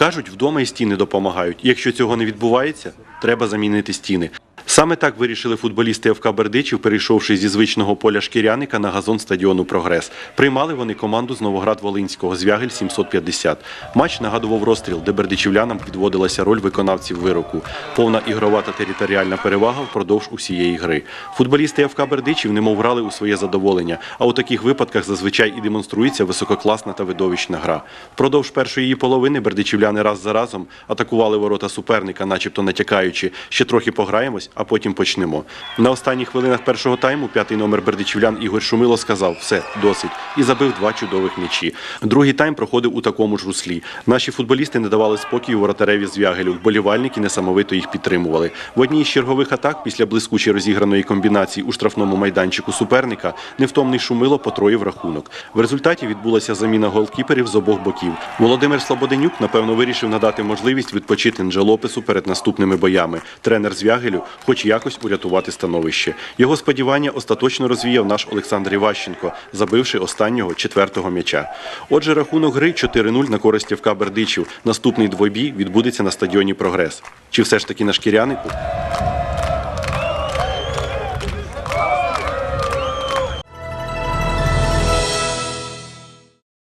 Кажуть, вдома і стіни допомагають. Якщо цього не відбувається, треба замінити стіни. Саме так вирішили футболісти ФК Бердичів, перейшовши зі звичного поля шкіряника на газон стадіону Прогрес. Приймали вони команду з Новоград-Волинського Звягель 750. Матч нагадував розстріл, де бердичівлянам підводилася роль виконавців вироку. Повна ігрова та територіальна перевага впродовж усієї гри. Футболісти ФК Бердичів немов грали у своє задоволення. А у таких випадках зазвичай і демонструється висококласна та видовищна гра. Впродовж першої її половини бердичівляни раз за разом атакували ворота суперника, начебто натякаючи, ще трохи пограємось, а потім почнемо. На останніх хвилинах першого тайму п'ятий номер бердичівлян Ігор Шумило сказав: все, досить, і забив два чудових м'ячі. Другий тайм проходив у такому ж руслі. Наші футболісти не давали спокою воротареві Звягелю. Вболівальники несамовито їх підтримували. В одній з чергових атак, після блискуче розіграної комбінації у штрафному майданчику суперника, невтомний Шумило потроїв рахунок. В результаті відбулася заміна голкіперів з обох боків. Володимир Слободенюк, напевно, вирішив надати можливість відпочити Нджелопису перед наступними боями. Тренер Звягелю хоч якось урятувати становище. Його сподівання остаточно розвіяв наш Олександр Іващенко, забивши останнього четвертого м'яча. Отже, рахунок гри 4-0 на користь ФК Бердичів. Наступний двобій відбудеться на стадіоні Прогрес. Чи все ж таки наш шкірянику?